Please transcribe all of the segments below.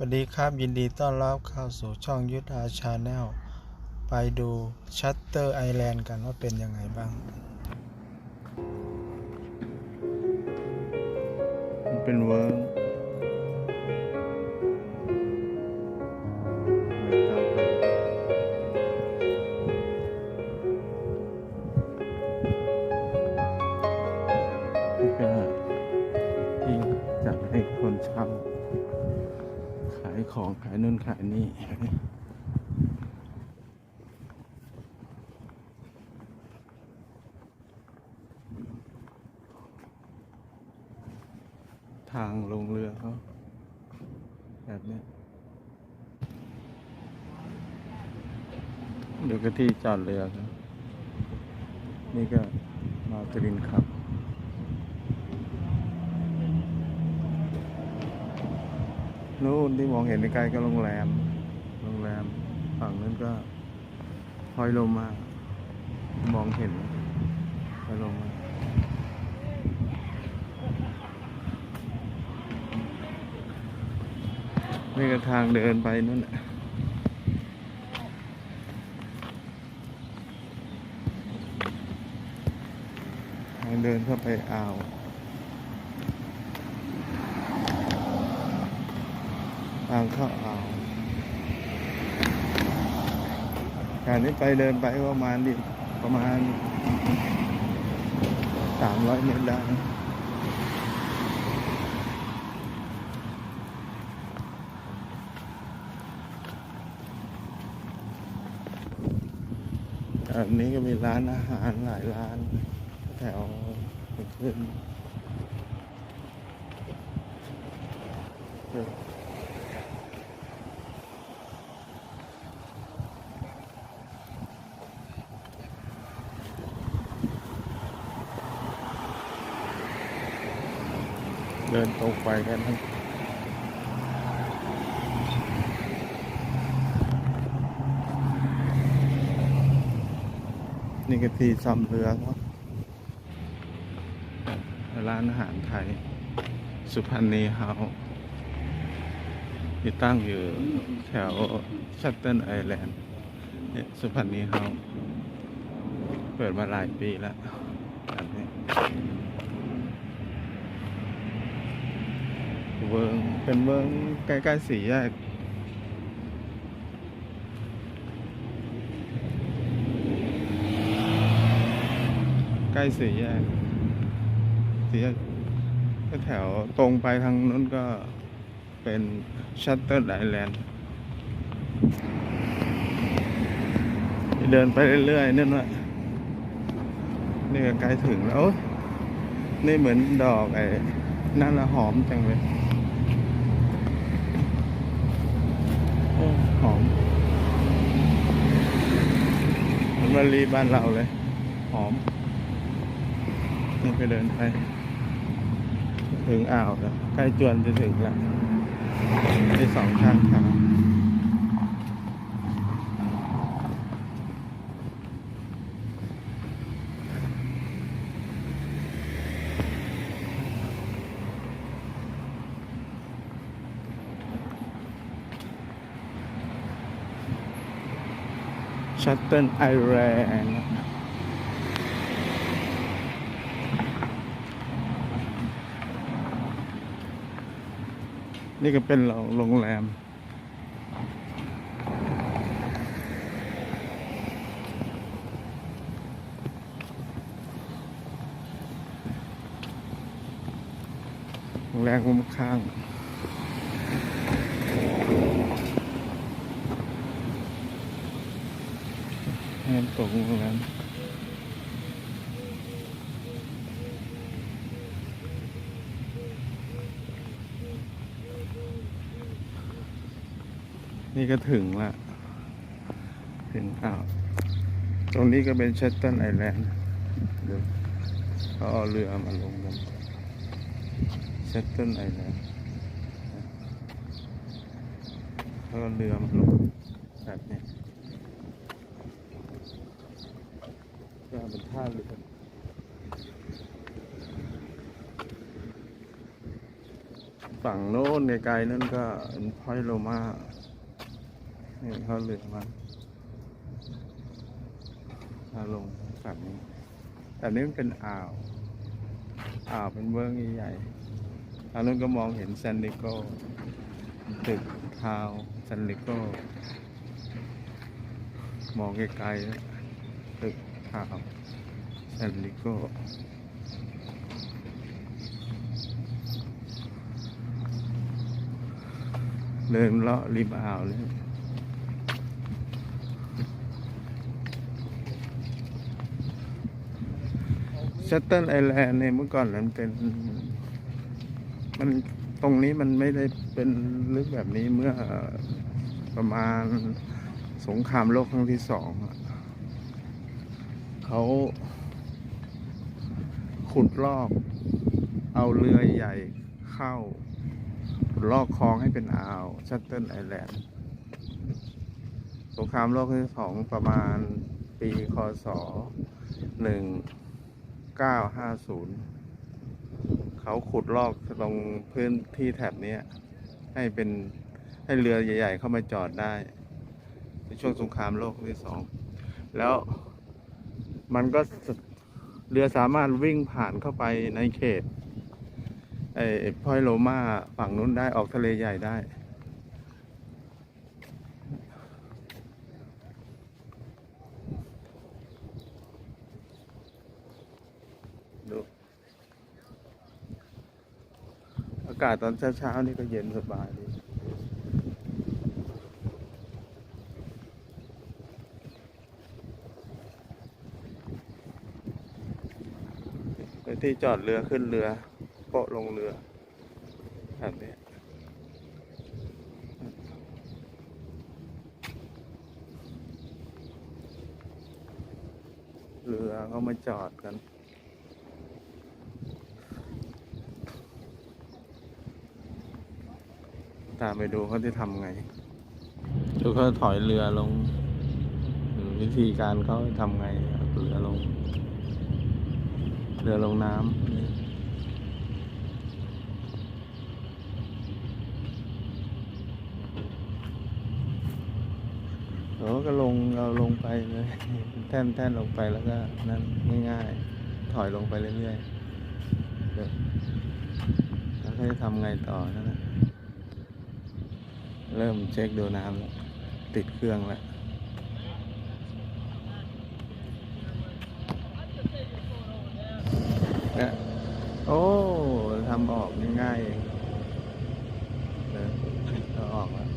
สวัสดีครับยินดีต้อนรับเข้าสู่ช่องยุทธาชาแนลไปดูชัตเตอร์ไอแลนด์กันว่าเป็นยังไงบ้าง เป็นเวิร์ ของขายนู่นขายนี่ทางลงเรือเขาแบบนี้เดี๋ยวก็ที่จอดเรือครับนี่ก็มาตรินครับ นู่นที่มองเห็นไกลก็โรงแรม โรงแรม ฝั่งนั้นก็พลอยลงมา มองเห็นพลอยลงมานี่ก็ทางเดินไปนั่นแหละทางเดินเข้าไปอ่าว ทางเข้าอ่าวการนี้ไปเดินไปประมาณดิประมาณสามร้อยเมตรได้อันนี้ก็มีร้านอาหารหลายร้าน แถวขึ้นเดินตรง ไปกันนะนี่ก็ที่ซ่อมเรือครับร้านอาหารไทย สุพรรณีเฮาที่ตั้งอยู่แถวชัตเติลไอแลนด์เนี่ยสุพรรณีเฮาเปิดมาหลายปีแล้วแบบนี้ เวิงเป็นเวิร์งใกล้ๆสี่แยกใกล้สี่แยกสี่แยกแถวตรงไปทางนู้นก็เป็นชัตเตอร์ไอแลนด์เดินไปเรื่อยๆนั่นว่านี่ก็ใกล้ถึงแล้ว นี่เหมือนดอกไอ้นั่นละหอมจังเลยโอ้ หอมมันมะลีบ้านเราเลย หอมนี่ไปเดินไป ถึงอ่าวแล้วใกล้จวนจะถึงแล้วที่สองข้างทาง ชัตเติลไอแลนด์นี่ก็เป็นเราโรงแรม โรงแรมมุมข้าง น้ำตกโรงแรมนี่ก็ถึงละ ถึงอ่าว ตรงนี้ก็เป็นชัตเติลไอแลนด์เดี๋ยวเขาเอาเรือมาลงกันชัตเติลไอแลนด์เขาเอาเรือมาลงแบบนี้ก็เป็น ท่าเรือฝั่งโน้นไกลๆนั่นก็พอยโลมานี่เขาเหลือมาถ้าลงฝั่งนี้แต่นี้มันเป็นอ่าว อ่าวเป็นเวิร์กใหญ่ๆทางนู้นก็มองเห็นแซนดิโกตึกทาวแซนดิโกมองไกลๆนะตึก ทาวแซนดิโกเดินเลาะริมอ่าวเลยชัตเติลไอแลนด์เนี่ยเมื่อก่อนมันเป็น มันตรงนี้มันไม่ได้เป็นลึกแบบนี้เมื่อประมาณสงครามโลกครั้งที่สองอะ เขาขุดลอก เอาเรือใหญ่เข้าลอกคลองให้เป็นอ่าวชัตเติลไอแลนด์สงครามโลกครั้งที่สองประมาณปีคศหนึ่งเก้าห้าศูนย์เขาขุดลอกตรงพื้นที่แถบนี้ให้เป็นให้เรือใหญ่ ๆ เข้ามาจอดได้ ในช่วงสงครามโลกครั้งที่สองแล้ว มันก็เรือสามารถวิ่งผ่านเข้าไปในเขตไอ้พอยโลมาฝั่งนู้นได้ออกทะเลใหญ่ได้ ดู อากาศตอนเช้าๆนี่ก็เย็นสบายดี ไป ที่จอดเรือขึ้นเรือโปะลงเรือแบบนี้เรือเขามาจอดกัน ตามไปดูเขาจะทำไงดูเขาถอยเรือลงหรือวิธีการเขาทำไงเอาเรือลง เรือลงน้ำโอ้ก็ลงเราลงไปเลยแท่นแท่นลงไปแล้วก็นั่นง่ายๆ ถอยลงไปเรื่อยๆแล้วเขาจะทำไงต่อนั่นนะเริ่มเช็คดูน้ำแล้วติดเครื่องแล้ว เนี่ยโอ้ทำออกง่ายเองเออเออกแล้ว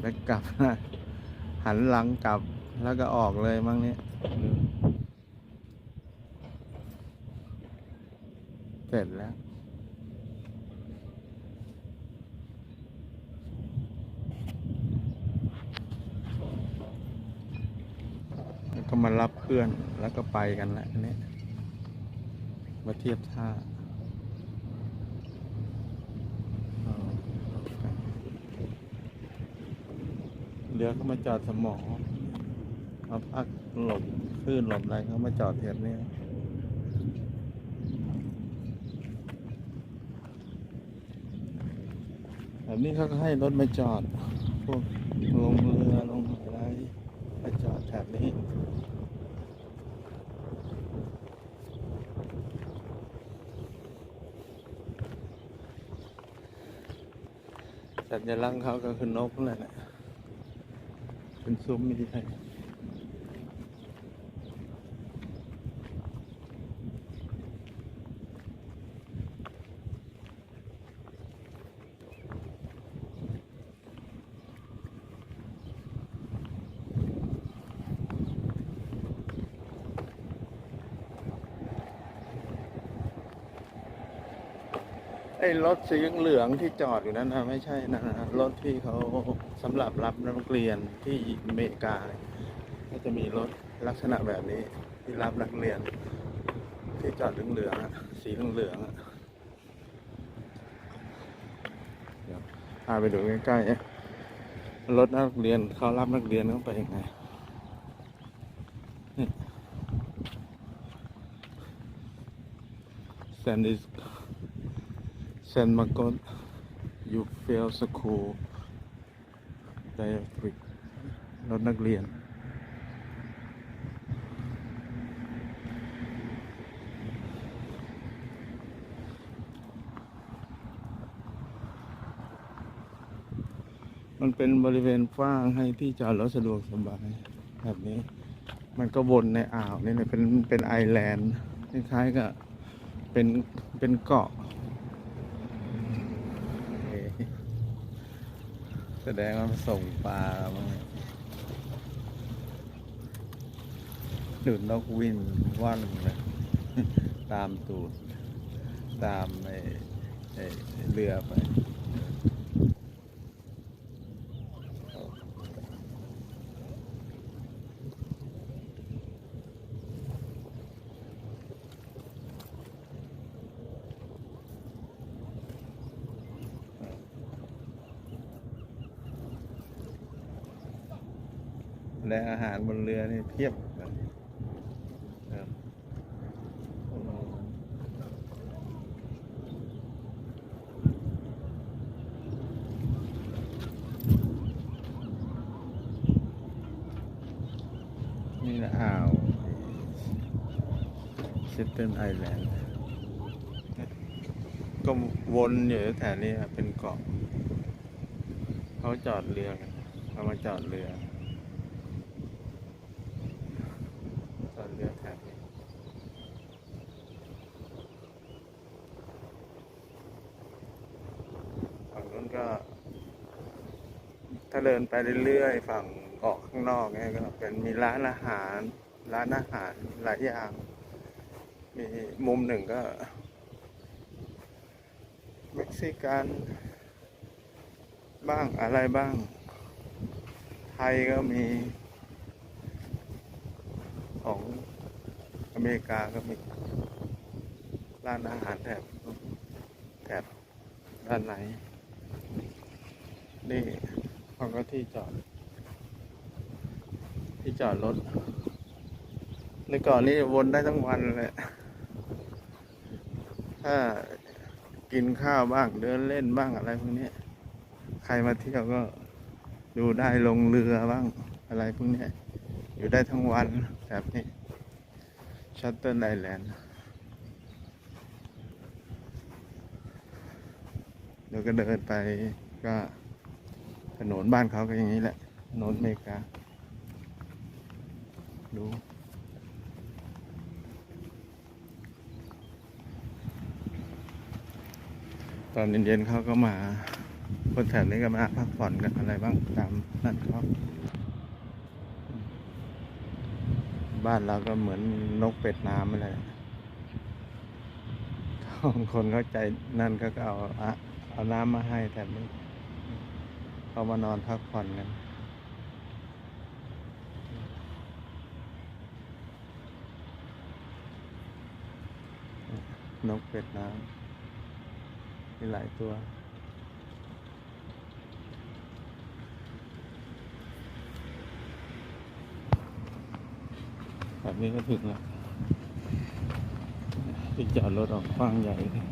แล้วกลับ หันหลังกลับแล้วก็ออกเลยมั้งเนี้ยเสร็จแล้ว แล้ว ก็มารับเพื่อนแล้วก็ไปกันแล้วนนี้มาเทียบท่าอ๋อเรือก็มาจอดสมอมาพักหลบคลื่นหลบอะไรเขามาจอดเทียบนี้แบบนี้เขาก็ให้รถมาจอด พวกลงเรือลง ไรมาจอดแถบนี้สัญลักษณ์เขาก็คือนกนั่นแหละเป็นซุ้มไม่ได้ ไอ้รถสีเหลืองที่จอดอยู่นั้นนะไม่ใช่นะนะรถที่เขาสำหรับรับนักเรียนที่อเมริกา ก็จะมีรถลักษณะแบบนี้ที่รับนักเรียน ที่จอดเหลืองๆสีเหลืองๆเดี๋ยวพาไปดูใกล้ๆรถนักเรียนเขารับนักเรียนเขาไปยังไงแซนดิส แซนมาโกดยูเฟลสคูลไดฟริกรถนักเรียน มันเป็นบริเวณกว้างให้ที่จอดรถสะดวกสบาย แบบนี้ มันก็วนในอ่าวนี่นะเป็นเป็นไอแลนด์คล้ายๆกับเป็นเป็นเกาะเอ๊ะ แสดงว่ามาส่งปลาบ้างดูนกวินว่อนเลยตามตูด ตามไอ้เรือไป และอาหารบนเรือนี่เพียบเลยครับนี่นะอ่าวเซตเทิลไอแลนด์ก็วนอยู่แถวนี้ครับเป็นเกาะเขาจอดเรือกันเขามาจอดเรือ ตอนเลือแถบนี้ฝั่งนู้นก็ ถ้าเดินไปเรื่อยๆ ฝั่งออกข้างนอกเนี่ยก็เป็นมีร้านอาหาร ร้านอาหารหลายอย่าง มีมุมหนึ่งก็เม็กซิกันบ้างอะไรบ้าง ไทยก็มีของ เมริกาก็มีร้านอาหารแถบแถบด้านไหน นี่เขาก็ที่จอด ที่จอดรถในก่อนนี้วนได้ทั้งวันเลย ถ้ากินข้าวบ้างเดินเล่นบ้างอะไรพวกนี้ ใครมาเที่ยวก็ดูได้ลงเรือบ้างอะไรพวกนี้ อยู่ได้ทั้งวันแบบนี้ ชัตเตอร์ไอแลนด์เดี๋ยวก็เดินไปก็ถนนบ้านเขาก็อย่างนี้แหละถนนเมกา ดูตอนเย็นๆเขาก็มา คนแถวนี้ก็มาพักผ่อนกันอะไรบ้างตามนั่นเขา บ้านเราก็เหมือนนกเป็ดน้ำอะไรบางคนเข้าใจนั่นก็เอาเอาน้ำมาให้แต่ไม่เขามานอนพักผ่อนกันนกเป็ดน้ำมีหลายตัว แบบนี้ก็ถึงแล้วที่จอดรถออกกว้างใหญ่เลย